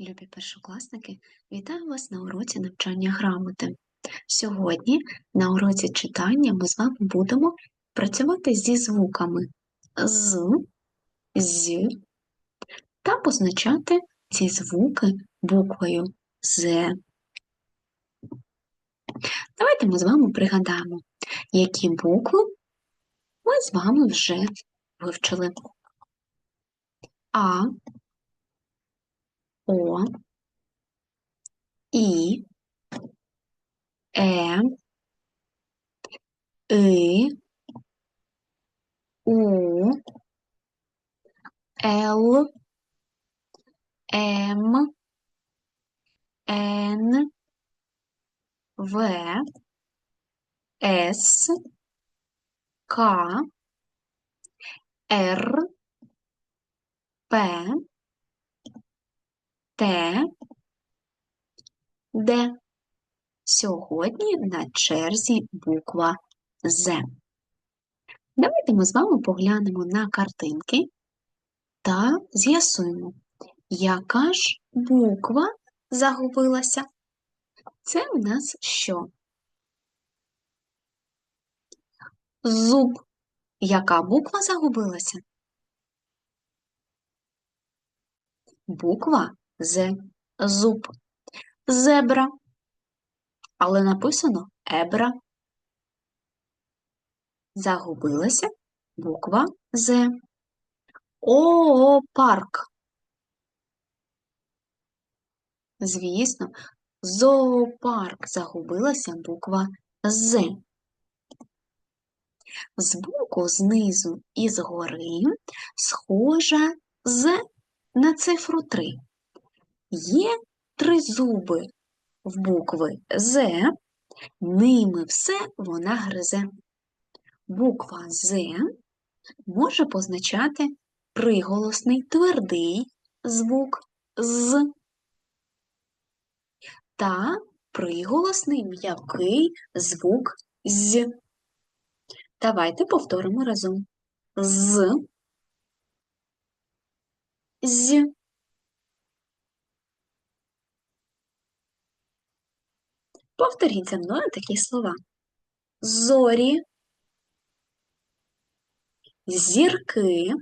Любі першокласники, вітаю вас на уроці навчання грамоти. Сьогодні на уроці читання ми з вами будемо працювати зі звуками з, з та позначати ці звуки буквою З. Давайте ми з вами пригадаємо, які букви ми з вами вже вивчили. А, О, І, Е, И, У, Л, М, Н, В, С, К, Р, П, Т, Д. Сьогодні на черзі буква З. Давайте ми з вами поглянемо на картинки та з'ясуємо, яка ж буква загубилася. Це у нас що? Зуб. Яка буква загубилася? Буква З. Зуб. Зебра. Але написано ебра. Загубилася буква З. Оопарк. Звісно, зоопарк загубилася буква З. Збоку, знизу і згори схожа з на цифру 3. Є три зуби в букви З, ними все вона гризе. Буква З може позначати приголосний твердий звук з та приголосний м'який звук з. Давайте повторимо разом. З, з. Повторіть за мною такі слова. Зорі, зірки,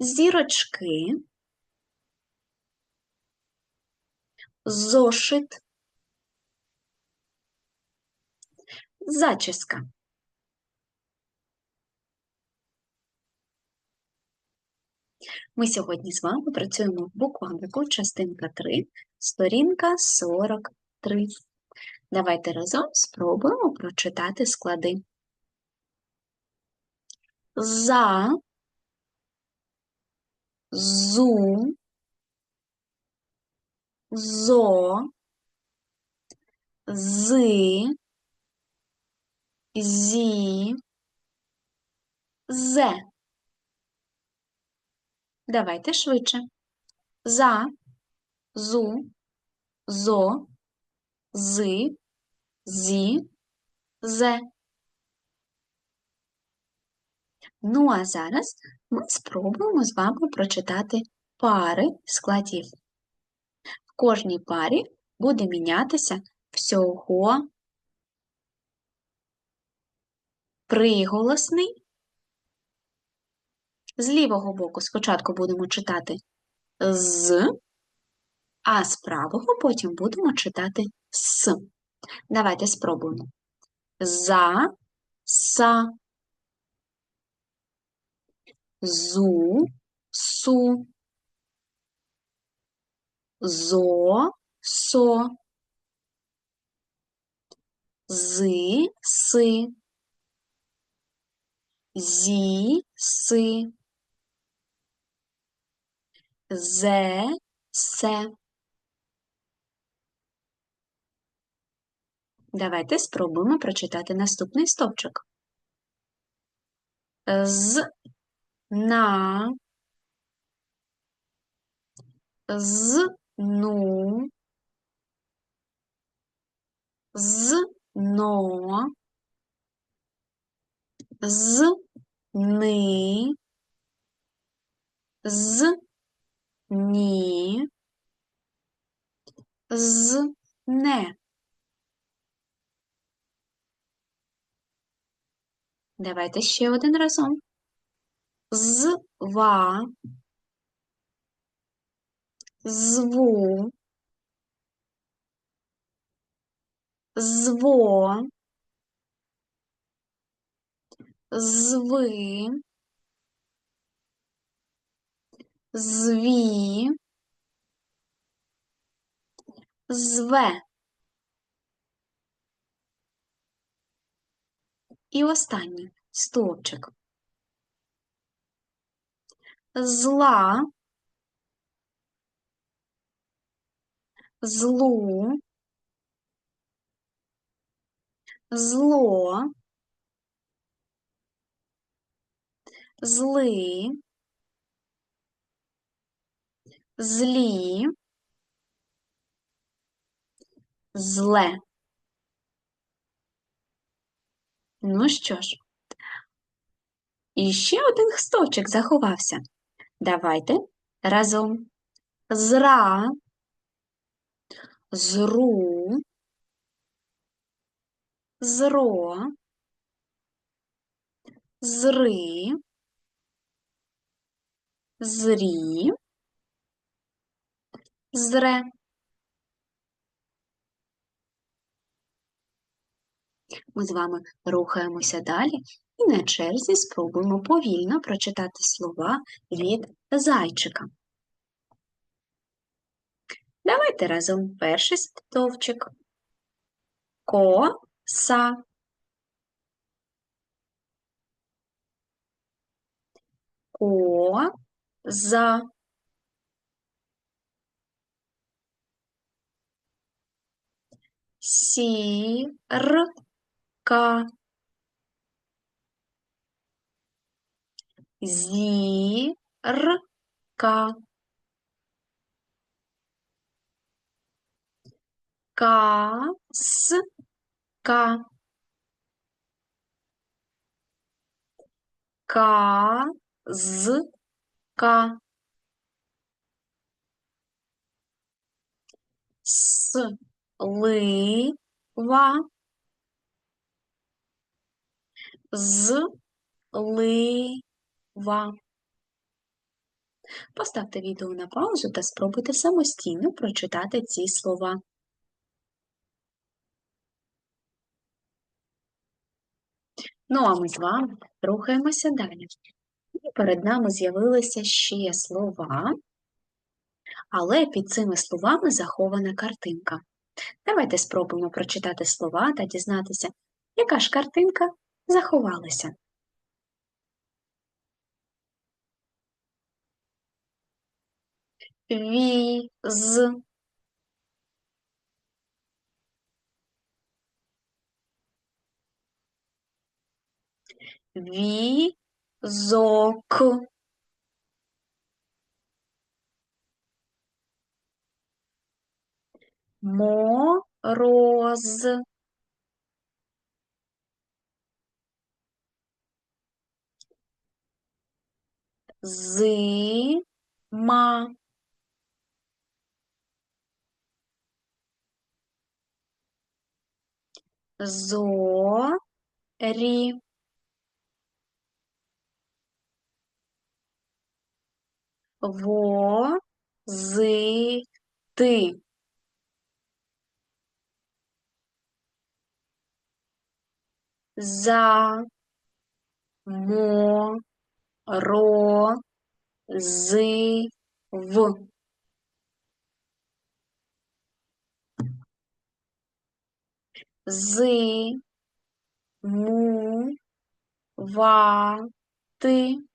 зірочки, зошит, зачіска. Ми сьогодні з вами працюємо в буквамику частинка 3, сторінка 43. Давайте разом спробуємо прочитати склади. За, зу, зо, зи, зі, зе. Давайте швидше. За, зу, зо, зи, зі, зе. Ну, а зараз ми спробуємо з вами прочитати пари складів. В кожній парі буде мінятися всього приголосний. З лівого боку спочатку будемо читати з, а з правого потім будемо читати с. Давайте спробуємо. За, са, зу, су, зо, со, зи, си, зі, си, зе, се. Давайте спробуємо прочитати наступний стовпчик. З, на, з, ну, з, но, з, ни, з, ні, з, не. Давайте ще один разом. З, ва, зву, зво, зви, зві, зве. І останній стовпчик. Зла, злу, зло, зли, злі, зле. Ну що ж, і ще один стовчик заховався. Давайте разом. Зра, зру, зро, зри, зрі, зре. Ми з вами рухаємося далі і на черзі спробуємо повільно прочитати слова від зайчика. Давайте разом перший стовпчик. Коса. Коза. Сірка. Зірка. Каска. Казка. Слива. Злива. Поставте відео на паузу та спробуйте самостійно прочитати ці слова. Ну, а ми з вами рухаємося далі. І перед нами з'явилися ще слова, але під цими словами захована картинка. Давайте спробуємо прочитати слова та дізнатися, яка ж картинка заховалася. Віз. Візок. Мороз. Зима. Зорі. Возити. За. Мо. Ро. Зи. В. Зи. Му. Ва. Ти.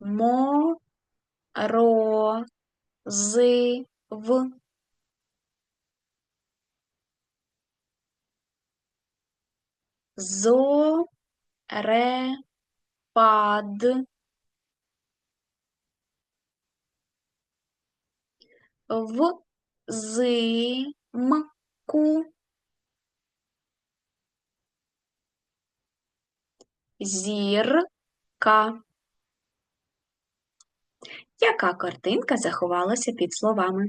Мо. Ро. Зи. В. Зо. Ре. Пад. Взимку. Зірка. Яка картинка заховалася під словами?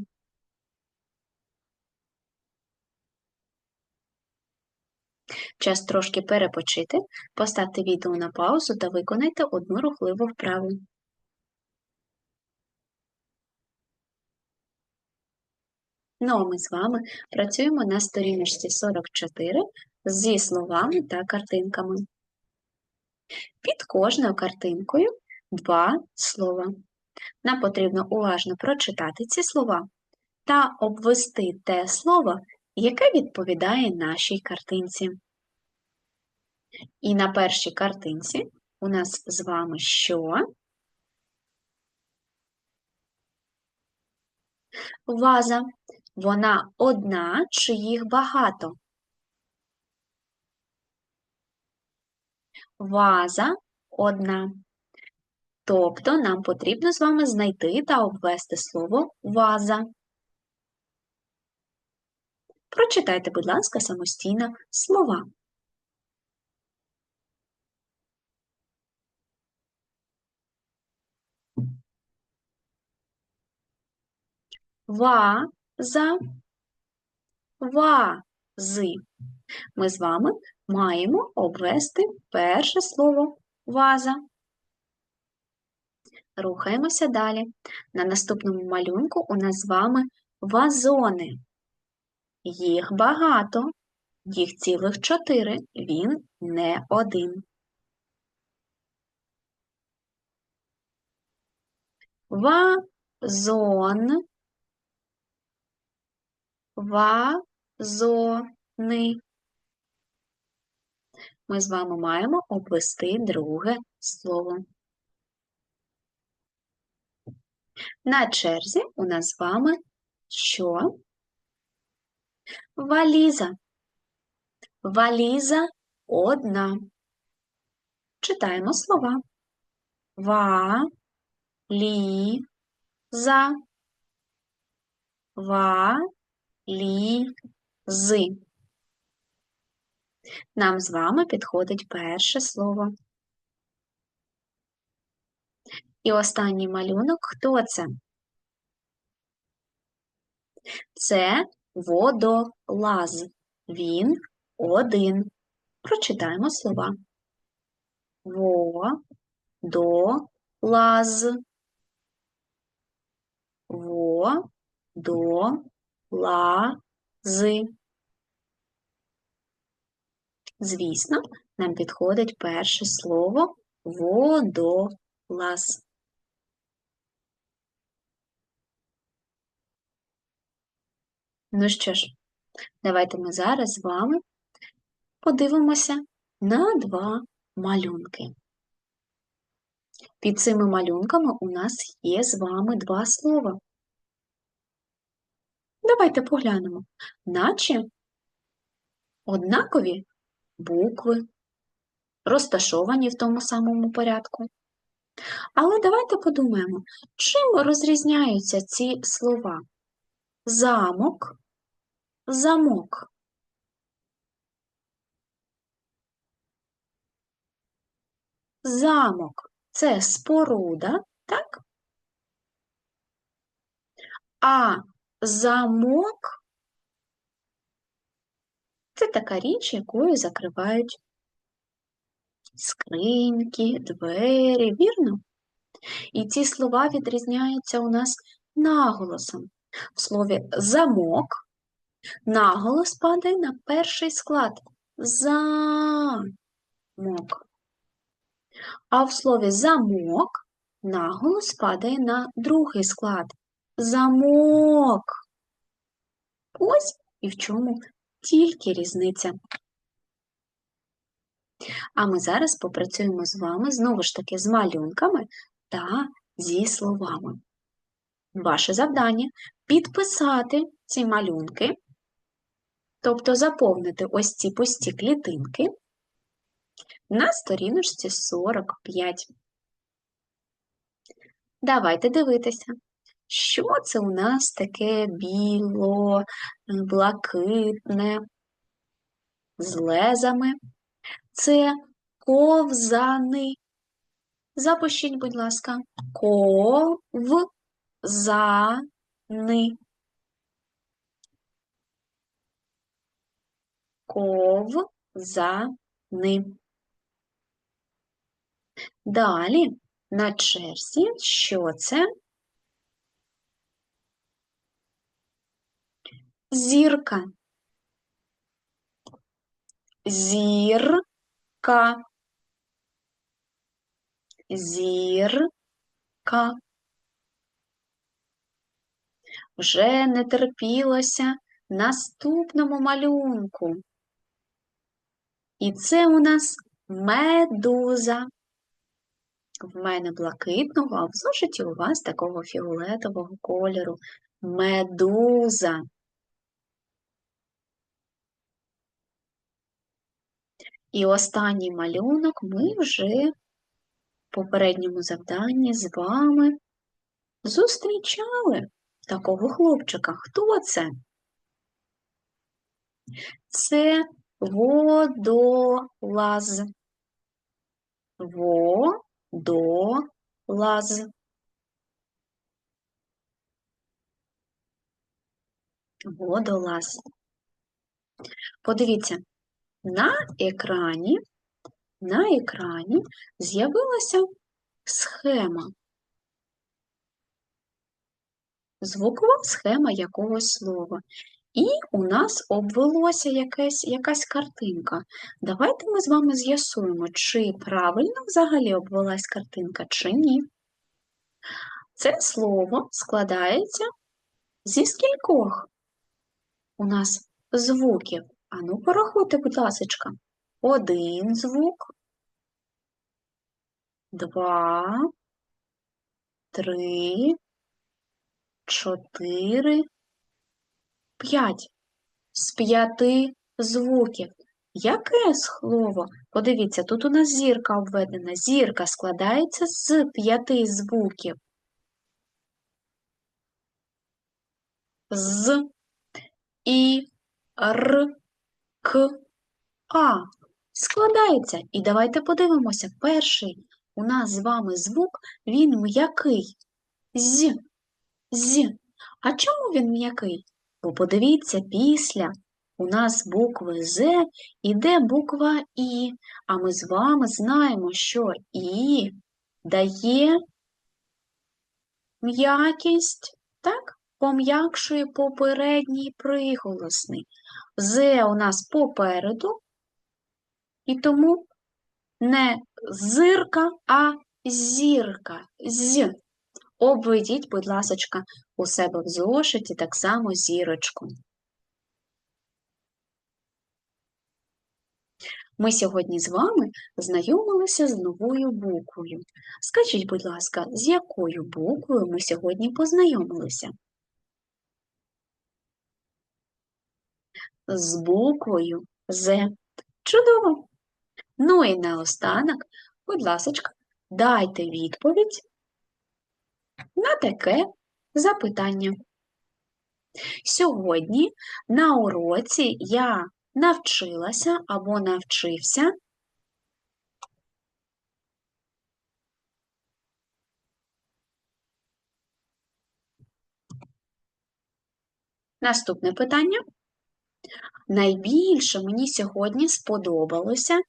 Час трошки перепочити, поставте відео на паузу та виконайте одну рухливу вправу. Ну а ми з вами працюємо на сторіночці 44 зі словами та картинками. Під кожною картинкою два слова. Нам потрібно уважно прочитати ці слова та обвести те слово, яке відповідає нашій картинці. І на першій картинці у нас з вами що? Ваза. Вона одна чи їх багато? Ваза одна. Тобто нам потрібно з вами знайти та обвести слово ваза. Прочитайте, будь ласка, самостійно слова. Ваза, вази. Ми з вами маємо обвести перше слово ваза. Рухаємося далі. На наступному малюнку у нас з вами вазони. Їх багато, їх цілих чотири, він не один. Вазон, вазони. Ми з вами маємо обвести друге слово. На черзі у нас з вами що? Валіза. Валіза одна. Читаємо слова. Ва, лі, за. Ва, лі, зи. Нам з вами підходить перше слово. І останній малюнок хто це? Це водолаз. Він один. Прочитаємо слова. Во, до, до, лази. Звісно, нам підходить перше слово водолаз. Ну що ж, давайте ми зараз з вами подивимося на два малюнки. Під цими малюнками у нас є з вами два слова. Давайте поглянемо, наче однакові букви, розташовані в тому самому порядку. Але давайте подумаємо, чим розрізняються ці слова? Замок замок. Замок це споруда, так? А замок це така річ, якою закривають скриньки, двері, вірно? І ці слова відрізняються у нас наголосом. В слові замок Наголос падає на перший склад замок. А в слові замок наголос падає на другий склад замок. Ось і в чому тільки різниця. А ми зараз попрацюємо з вами знову ж таки з малюнками та зі словами. Ваше завдання підписати ці малюнки тобто заповнити ось ці пусті клітинки на сторіночці 45. Давайте дивитися, що це у нас таке біло, блакитне, з лезами. Це ковзани. Запишіть, будь ласка, ковзани. Ковзани. Далі на черзі, що це? Зірка. Зірка. Зірка. Вже не терпілося наступному малюнку. І це у нас медуза. В мене блакитного, а в зошиті у вас такого фіолетового кольору. Медуза. І останній малюнок ми вже в попередньому завданні з вами зустрічали такого хлопчика. Хто це? Це водолаз. Водолаз. Водолаз. Подивіться, на екрані, на екрані з'явилася схема. Звукова схема якогось слова. І у нас обвелося якась, якась картинка. Давайте ми з вами з'ясуємо, чи правильно взагалі обвелась картинка, чи ні. Це слово складається зі скількох у нас звуків. Ану, порахуйте, будь ласка. Один звук, два, три, чотири, п'ять. З п'яти звуків. Яке слово? Подивіться, тут у нас зірка обведена. Зірка складається з п'яти звуків. З, І, Р, К, А. Складається. І давайте подивимося. Перший у нас з вами звук, він м'який. З. З. А чому він м'який? Бо подивіться, після у нас букви З іде буква І, а ми з вами знаємо, що І дає м'якість, так? пом'якшує попередній приголосний. З у нас попереду, і тому не зирка, а зірка. З. Обведіть, будь ласка, у себе в зошиті так само зірочку. Ми сьогодні з вами знайомилися з новою буквою. Скажіть, будь ласка, з якою буквою ми сьогодні познайомилися? З буквою З. Чудово! Ну і наостанок, будь ласка, дайте відповідь на таке запитання. Сьогодні на уроці я навчилася або навчився Наступне питання. Найбільше мені сьогодні сподобалося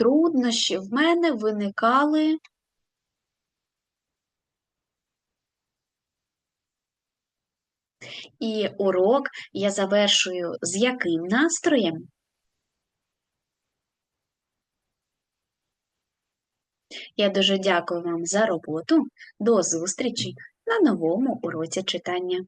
труднощі в мене виникали і урок я завершую з яким настроєм? Я дуже дякую вам за роботу. До зустрічі на новому уроці читання.